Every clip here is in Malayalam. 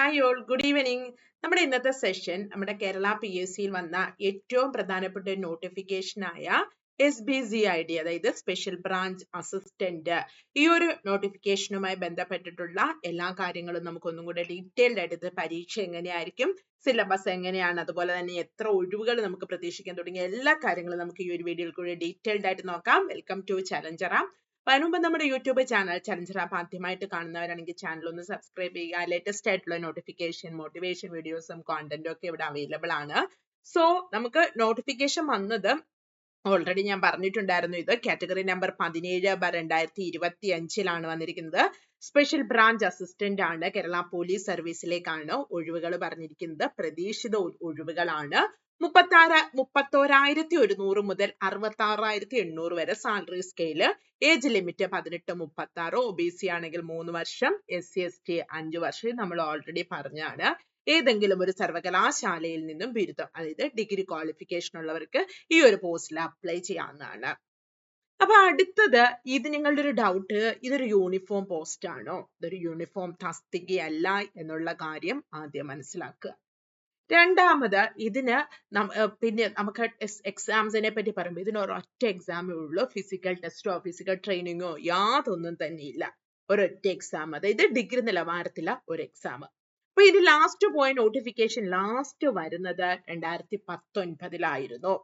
ഹായ് ഓൾ ഗുഡ് ഈവനിങ് നമ്മുടെ ഇന്നത്തെ സെഷൻ നമ്മുടെ കേരള പി എസ് സിയിൽ വന്ന ഏറ്റവും പ്രധാനപ്പെട്ട ഒരു നോട്ടിഫിക്കേഷൻ ആയ S B C I D അതായത് സ്പെഷ്യൽ ബ്രാഞ്ച് അസിസ്റ്റന്റ് ഈ ഒരു നോട്ടിഫിക്കേഷനുമായി ബന്ധപ്പെട്ടിട്ടുള്ള എല്ലാ കാര്യങ്ങളും നമുക്ക് ഒന്നും കൂടെ ഡീറ്റെയിൽഡ് ആയിട്ട് പരീക്ഷ എങ്ങനെയായിരിക്കും സിലബസ് എങ്ങനെയാണ് അതുപോലെ തന്നെ എത്ര ഒഴിവുകൾ നമുക്ക് പ്രതീക്ഷിക്കാൻ തുടങ്ങിയ എല്ലാ കാര്യങ്ങളും നമുക്ക് ഈ ഒരു വീഡിയോയിൽ കൂടി ഡീറ്റെയിൽഡ് ആയിട്ട് നോക്കാം. വെൽക്കം ടു ചലഞ്ചറ അതിനുമുമ്പ് നമ്മുടെ യൂട്യൂബ് ചാനൽ ചലഞ്ചർ ആപ്പ് ആദ്യമായിട്ട് കാണുന്നവരാണെങ്കിൽ ചാനൽ ഒന്ന് സബ്സ്ക്രൈബ് ചെയ്യുക. ലേറ്റസ്റ്റ് ആയിട്ടുള്ള നോട്ടിഫിക്കേഷൻ മോട്ടിവേഷൻ വീഡിയോസും കോണ്ടന്റും ഒക്കെ ഇവിടെ അവൈലബിൾ ആണ്. സോ നമുക്ക് നോട്ടിഫിക്കേഷൻ വന്നത് ഓൾറെഡി ഞാൻ പറഞ്ഞിട്ടുണ്ടായിരുന്നു. ഇത് കാറ്റഗറി നമ്പർ പതിനേഴ് ബ രണ്ടായിരത്തി ഇരുപത്തി അഞ്ചിലാണ് വന്നിരിക്കുന്നത്. സ്പെഷ്യൽ ബ്രാഞ്ച് അസിസ്റ്റന്റ് ആണ്. കേരള പോലീസ് സർവീസിലേക്കാണ് ഒഴിവുകൾ പറഞ്ഞിരിക്കുന്നത്. പ്രതീക്ഷിത ഒഴിവുകളാണ്. മുപ്പത്താറ് മുപ്പത്തോരായിരത്തി ഒരുന്നൂറ് മുതൽ അറുപത്തി ആറായിരത്തി എണ്ണൂറ് വരെ സാലറി സ്കെയിൽ ഏജ് ലിമിറ്റ് പതിനെട്ട് മുപ്പത്തി ആറ് ഒ ബി സി ആണെങ്കിൽ മൂന്ന് വർഷം എസ് സി എസ് ടി അഞ്ച് വർഷം നമ്മൾ ഓൾറെഡി പറഞ്ഞാണ്. ഏതെങ്കിലും ഒരു സർവകലാശാലയിൽ നിന്നും ബിരുദം അതായത് ഡിഗ്രി ക്വാളിഫിക്കേഷൻ ഉള്ളവർക്ക് ഈ ഒരു പോസ്റ്റിൽ അപ്ലൈ ചെയ്യാവുന്നതാണ്. അപ്പൊ അടുത്തത് ഇത് നിങ്ങളുടെ ഒരു ഡൗട്ട് ഇതൊരു യൂണിഫോം പോസ്റ്റ് ആണോ? ഇതൊരു യൂണിഫോം തസ്തികയല്ല എന്നുള്ള കാര്യം ആദ്യം മനസ്സിലാക്കുക. രണ്ടാമത് ഇതിന് പിന്നെ നമുക്ക് എക്സാംസിനെ പറ്റി പറയുമ്പോൾ ഇതിന് ഒരൊറ്റ എക്സാമേ ഉള്ളൂ. ഫിസിക്കൽ ടെസ്റ്റോ ഫിസിക്കൽ ട്രെയിനിങ്ങോ യാതൊന്നും തന്നെ ഇല്ല ഒരൊറ്റ എക്സാം അതായത് ഡിഗ്രി നിലവാരത്തിലുള്ള ഒരു എക്സാം അപ്പൊ ഇത് ലാസ്റ്റ് പോയ നോട്ടിഫിക്കേഷൻ ലാസ്റ്റ് വരുന്നത് രണ്ടായിരത്തി പത്തൊൻപതിലായിരുന്നു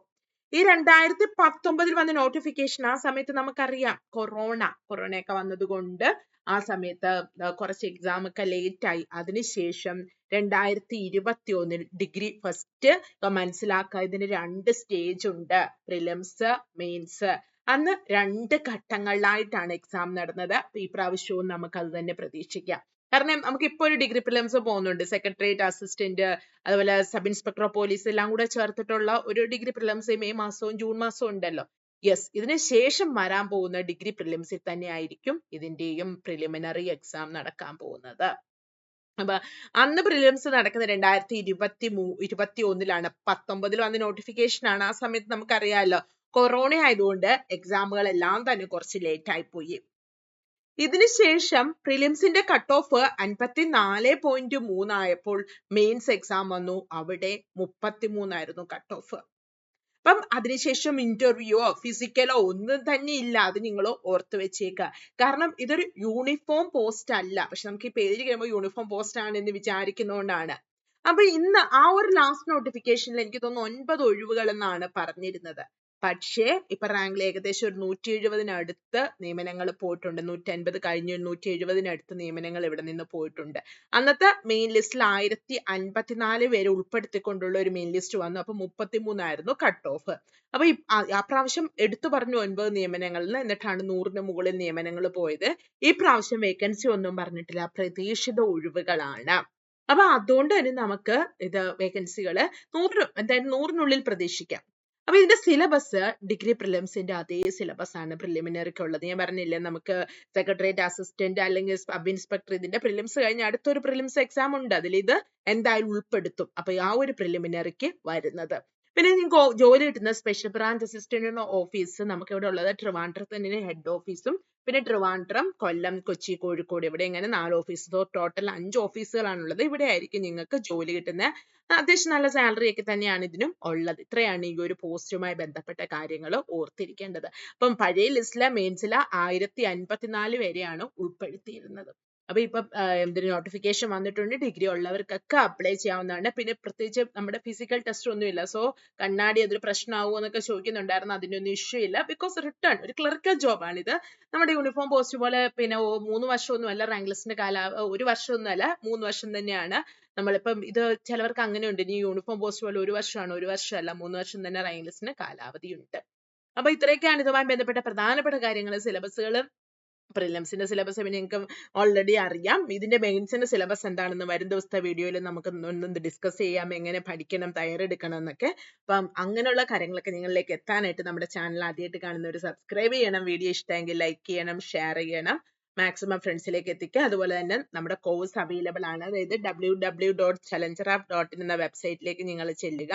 ഈ രണ്ടായിരത്തി പത്തൊമ്പതിൽ വന്ന നോട്ടിഫിക്കേഷൻ ആ സമയത്ത് നമുക്കറിയാം കൊറോണ കൊറോണയൊക്കെ വന്നത് കൊണ്ട് ആ സമയത്ത് കുറച്ച് എക്സാം ഒക്കെ ലേറ്റ് ആയി. അതിനുശേഷം രണ്ടായിരത്തി ഇരുപത്തി ഒന്നിൽ ഡിഗ്രി ഫസ്റ്റ് മനസ്സിലാക്കുക. ഇതിന് രണ്ട് സ്റ്റേജ് ഉണ്ട്. പ്രിലിംസ് മെയിൻസ് അന്ന് രണ്ട് ഘട്ടങ്ങളിലായിട്ടാണ് എക്സാം നടന്നത്. ഈ പ്രാവശ്യവും നമുക്ക് അത് തന്നെ പ്രതീക്ഷിക്കാം. കാരണം നമുക്ക് ഇപ്പോൾ ഒരു ഡിഗ്രി പ്രിലിംസ് പോകുന്നുണ്ട്. സെക്രട്ടേറിയറ്റ് അസിസ്റ്റന്റ് അതുപോലെ സബ് ഇൻസ്പെക്ടർ ഓഫ് പോലീസ് എല്ലാം കൂടെ ചേർത്തിട്ടുള്ള ഒരു ഡിഗ്രി പ്രിലിംസ് മെയ് മാസവും ജൂൺ മാസവും ഉണ്ടല്ലോ. യെസ് ഇതിന് ശേഷം വരാൻ പോകുന്ന ഡിഗ്രി പ്രിലിംസിൽ തന്നെ ആയിരിക്കും ഇതിന്റെയും പ്രിലിമിനറി എക്സാം നടക്കാൻ പോകുന്നത്. അപ്പൊ അന്ന് പ്രിലിംസ് നടക്കുന്നത് രണ്ടായിരത്തി ഇരുപത്തി മൂ ഇരുപത്തി ഒന്നിലാണ് പത്തൊമ്പതിൽ വന്ന നോട്ടിഫിക്കേഷൻ ആണ് ആ സമയത്ത് നമുക്കറിയാമല്ലോ. കൊറോണ ആയതുകൊണ്ട് എക്സാമുകൾ എല്ലാം തന്നെ കുറച്ച് ലേറ്റ് ആയി പോയി. ഇതിനുശേഷം പ്രിലിംസിന്റെ കട്ട് ഓഫ് അൻപത്തിനാല് പോയിന്റ് മൂന്നായപ്പോൾ മെയിൻസ് എക്സാം വന്നു. അവിടെ മുപ്പത്തിമൂന്നായിരുന്നു കട്ട് ഓഫ് അപ്പം അതിനുശേഷം ഇന്റർവ്യൂയോ ഫിസിക്കലോ ഒന്നും തന്നെ ഇല്ല. അത് നിങ്ങൾ ഓർത്ത് വെച്ചേക്കുക കാരണം ഇതൊരു യൂണിഫോം പോസ്റ്റ് അല്ല. പക്ഷെ നമുക്ക് ഈ പേര് കഴിയുമ്പോൾ യൂണിഫോം പോസ്റ്റ് ആണ് എന്ന് വിചാരിക്കുന്നതുകൊണ്ടാണ് അപ്പൊ ഇന്ന് ആ ഒരു ലാസ്റ്റ് നോട്ടിഫിക്കേഷനിൽ എനിക്ക് തോന്നുന്നു ഒൻപത് ഒഴിവുകൾ എന്നാണ് പറഞ്ഞിരുന്നത്. പക്ഷേ ഇപ്പൊ റാങ്കിൽ ഏകദേശം ഒരു നൂറ്റി എഴുപതിനടുത്ത് നിയമനങ്ങൾ പോയിട്ടുണ്ട്. നൂറ്റി അൻപത് കഴിഞ്ഞ് നൂറ്റി എഴുപതിനടുത്ത് നിയമനങ്ങൾ ഇവിടെ നിന്ന് പോയിട്ടുണ്ട്. അന്നത്തെ മെയിൻ ലിസ്റ്റിൽ ആയിരത്തി അൻപത്തിനാല് പേരെ ഉൾപ്പെടുത്തിക്കൊണ്ടുള്ള ഒരു മെയിൻ ലിസ്റ്റ് വന്നു. അപ്പൊ മുപ്പത്തിമൂന്നായിരുന്നു കട്ട് ഓഫ് അപ്പൊ പ്രാവശ്യം എടുത്തു പറഞ്ഞു ഒൻപത് നിയമനങ്ങളിൽ നിന്ന് എന്നിട്ടാണ് നൂറിന് മുകളിൽ നിയമനങ്ങൾ പോയത്. ഈ പ്രാവശ്യം വേക്കൻസി ഒന്നും പറഞ്ഞിട്ടില്ല. പ്രതീക്ഷിത ഒഴിവുകളാണ്. അപ്പൊ അതുകൊണ്ട് തന്നെ നമുക്ക് ഇത് വേക്കൻസികൾ നൂറിന് എന്തായാലും നൂറിനുള്ളിൽ പ്രതീക്ഷിക്കാം. അപ്പൊ ഇതിന്റെ സിലബസ് ഡിഗ്രി പ്രിലിംസിന്റെ അതേ സിലബസ് ആണ് പ്രിലിമിനറിക്ക് ഉള്ളത്. ഞാൻ പറഞ്ഞില്ലേ നമുക്ക് സെക്രട്ടേറിയറ്റ് അസിസ്റ്റന്റ് അല്ലെങ്കിൽ സബ് ഇൻസ്പെക്ടർ ഇതിന്റെ പ്രിലിംസ് കഴിഞ്ഞ അടുത്തൊരു പ്രിലിംസ് എക്സാം ഉണ്ട്. അതിൽ ഇത് എന്തായാലും ഉൾപ്പെടുത്തും. അപ്പൊ ആ ഒരു പ്രിലിമിനറിക്ക് വരുന്നത്. പിന്നെ നിങ്ങൾക്ക് ജോലി കിട്ടുന്ന സ്പെഷ്യൽ ബ്രാഞ്ച് അസിസ്റ്റന്റ് ഓഫീസ് നമുക്ക് ഇവിടെ ഉള്ളത് ട്രിവാൻഡ്രത്ത് തന്നെ ഹെഡ് ഓഫീസും പിന്നെ ട്രിവാൻഡ്രം കൊല്ലം കൊച്ചി കോഴിക്കോട് ഇവിടെ ഇങ്ങനെ നാല് ഓഫീസ് ടോട്ടൽ അഞ്ച് ഓഫീസുകളാണുള്ളത് ഇവിടെ ആയിരിക്കും നിങ്ങൾക്ക് ജോലി കിട്ടുന്ന അത്യാവശ്യം നല്ല സാലറി ഒക്കെ തന്നെയാണ് ഇതിനും ഉള്ളത്. ഇത്രയാണ് ഈ ഒരു പോസ്റ്റുമായി ബന്ധപ്പെട്ട കാര്യങ്ങൾ ഓർത്തിരിക്കേണ്ടത്. അപ്പം പഴയ ലിസ്റ്റിലെ മെയിൻസിലെ ആയിരത്തി അൻപത്തിനാല് വരെയാണ് ഉൾപ്പെടുത്തിയിരുന്നത്. അപ്പൊ ഇപ്പൊ എന്തൊരു നോട്ടിഫിക്കേഷൻ വന്നിട്ടുണ്ട് ഡിഗ്രി ഉള്ളവർക്കൊക്കെ അപ്ലൈ ചെയ്യാവുന്നതാണ്. പിന്നെ പ്രത്യേകിച്ച് നമ്മുടെ ഫിസിക്കൽ ടെസ്റ്റ് ഒന്നുമില്ല. സോ കണ്ണാടി അതൊരു പ്രശ്നമാവുമോ എന്നൊക്കെ ചോദിക്കുന്നുണ്ടായിരുന്നു. അതിനൊന്നും ഇഷ്യൂ ഇല്ല. ബിക്കോസ് റിട്ടേൺ ഒരു ക്ലറിക്കൽ ജോബാണ് ഇത് നമ്മുടെ യൂണിഫോം പോസ്റ്റ് പോലെ പിന്നെ മൂന്ന് വർഷമൊന്നും അല്ല റാങ്ക് ലിസ്റ്റിന്റെ കാല ഒരു വർഷമൊന്നും അല്ല മൂന്ന് വർഷം തന്നെയാണ്. നമ്മളിപ്പം ഇത് ചിലവർക്ക് അങ്ങനെയുണ്ട്. ഇനി യൂണിഫോം പോസ്റ്റ് പോലെ ഒരു വർഷമാണ് ഒരു വർഷമല്ല മൂന്ന് വർഷം തന്നെ റാങ്ക് ലിസ്റ്റിന് കാലാവധിയുണ്ട്. അപ്പൊ ഇത്രയൊക്കെയാണ് ഇതുമായി ബന്ധപ്പെട്ട പ്രധാനപ്പെട്ട കാര്യങ്ങൾ സിലബസുകൾ പ്രിലിംസിന്റെ സിലബസ് നിങ്ങൾക്ക് ഓൾറെഡി അറിയാം. ഇതിന്റെ മെയിൻസിന്റെ സിലബസ് എന്താണെന്ന് വരും ദിവസത്തെ വീഡിയോയിൽ നമുക്ക് ഒന്ന് ഡിസ്കസ് ചെയ്യാം. എങ്ങനെ പഠിക്കണം തയ്യാറെടുക്കണം എന്നൊക്കെ. അപ്പം അങ്ങനെയുള്ള കാര്യങ്ങളൊക്കെ നിങ്ങളിലേക്ക് എത്താനായിട്ട് നമ്മുടെ ചാനൽ ആദ്യമായിട്ട് കാണുന്നവർ സബ്സ്ക്രൈബ് ചെയ്യണം. വീഡിയോ ഇഷ്ടമെങ്കിൽ ലൈക്ക് ചെയ്യണം ഷെയർ ചെയ്യണം. മാക്സിമം ഫ്രണ്ട്സിലേക്ക് എത്തിക്കുക. അതുപോലെ തന്നെ നമ്മുടെ കോഴ്സ് അവൈലബിൾ ആണ്. അതായത് W W dot challenger app dot in എന്ന വെബ്സൈറ്റിലേക്ക് നിങ്ങൾ ചെല്ലുക.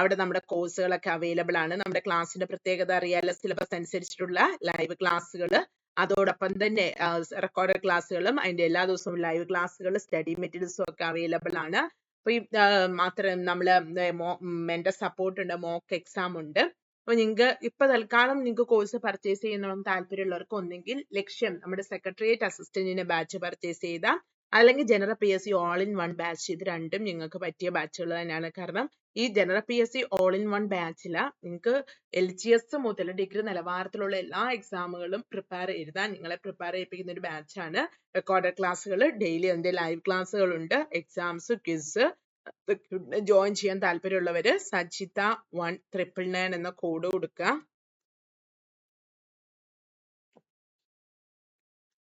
അവിടെ നമ്മുടെ കോഴ്സുകളൊക്കെ അവൈലബിൾ ആണ്. നമ്മുടെ ക്ലാസ്സിന്റെ പ്രത്യേകത അറിയാലോ സിലബസ് അനുസരിച്ചിട്ടുള്ള ലൈവ് ക്ലാസ്സുകൾ അതോടൊപ്പം തന്നെ റെക്കോർഡ് ക്ലാസ്സുകളും അതിന്റെ എല്ലാ ദിവസവും ലൈവ് ക്ലാസ്സുകൾ സ്റ്റഡി മെറ്റീരിയൽസും ഒക്കെ അവൈലബിൾ ആണ്. അപ്പൊ ഈ മാത്രം നമ്മൾ മെന്റർ സപ്പോർട്ട് ഉണ്ട് മോക്ക് എക്സാം ഉണ്ട്. അപ്പൊ നിങ്ങൾക്ക് ഇപ്പൊ തൽക്കാലം നിങ്ങൾക്ക് കോഴ്സ് പർച്ചേസ് ചെയ്യുന്നതും താല്പര്യമുള്ളവർക്ക് ഒന്നെങ്കിൽ ലക്ഷ്യം നമ്മുടെ സെക്രട്ടേറിയറ്റ് അസിസ്റ്റന്റിന്റെ ബാച്ച് പർച്ചേസ് ചെയ്താൽ അല്ലെങ്കിൽ general P S C all in one batch ഇത് രണ്ടും നിങ്ങൾക്ക് പറ്റിയ ബാച്ചുകൾ തന്നെയാണ്. കാരണം ഈ general P S C all in one ബാച്ചിൽ നിങ്ങൾക്ക് എൽ ജി എസ് മുതൽ ഡിഗ്രി നിലവാരത്തിലുള്ള എല്ലാ എക്സാമുകളും പ്രിപ്പയർ എഴുതാൻ നിങ്ങളെ പ്രിപ്പയർ ചെയ്യിപ്പിക്കുന്ന ഒരു ബാച്ചാണ് റെക്കോർഡഡ് ക്ലാസ്സുകൾ ഡെയിലി അതിന്റെ ലൈവ് ക്ലാസ്സുകളുണ്ട് എക്സാംസ് ക്വിസ് ജോയിൻ ചെയ്യാൻ താല്പര്യമുള്ളവര് സജിത വൺ ട്രിപ്പിൾ നയൻ എന്ന കോഡ് കൊടുക്കുക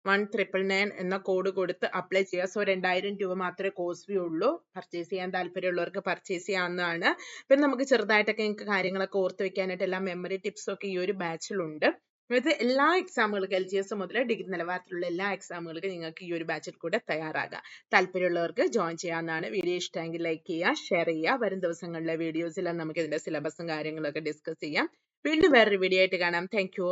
വൺ ട്രിപ്പിൾ നയൻ എന്ന കോഡ് കൊടുത്ത് അപ്ലൈ ചെയ്യുക. സോ രണ്ടായിരം രൂപ മാത്രമേ കോഴ്സ് ഫീ ഉള്ളൂ. പർച്ചേസ് ചെയ്യാൻ താല്പര്യമുള്ളവർക്ക് പർച്ചേസ് ചെയ്യാവുന്നതാണ്. പിന്നെ നമുക്ക് ചെറുതായിട്ടൊക്കെ നിങ്ങൾക്ക് കാര്യങ്ങളൊക്കെ ഓർത്ത് വെക്കാനായിട്ട് എല്ലാ മെമ്മറി ടിപ്സും ഒക്കെ ഈ ഒരു ബാച്ചിലുണ്ട് അതായത് എല്ലാ എക്സാമുകൾക്കും എൽ ജി എസ് മുതൽ ഡിഗ്രി നിലവാരത്തിലുള്ള എല്ലാ എക്സാമുകൾക്കും നിങ്ങൾക്ക് ഈ ഒരു ബാച്ചിൽ കൂടെ തയ്യാറാകാം. താല്പര്യമുള്ളവർക്ക് ജോയിൻ ചെയ്യാവുന്നതാണ്. വീഡിയോ ഇഷ്ടമെങ്കിൽ ലൈക്ക് ചെയ്യുക ഷെയർ ചെയ്യുക. വരും ദിവസങ്ങളിലെ വീഡിയോസിൽ നമുക്ക് ഇതിന്റെ സിലബസും കാര്യങ്ങളൊക്കെ ഡിസ്കസ് ചെയ്യാം. വീണ്ടും വേറൊരു വീഡിയോ ആയിട്ട് കാണാം. Thank you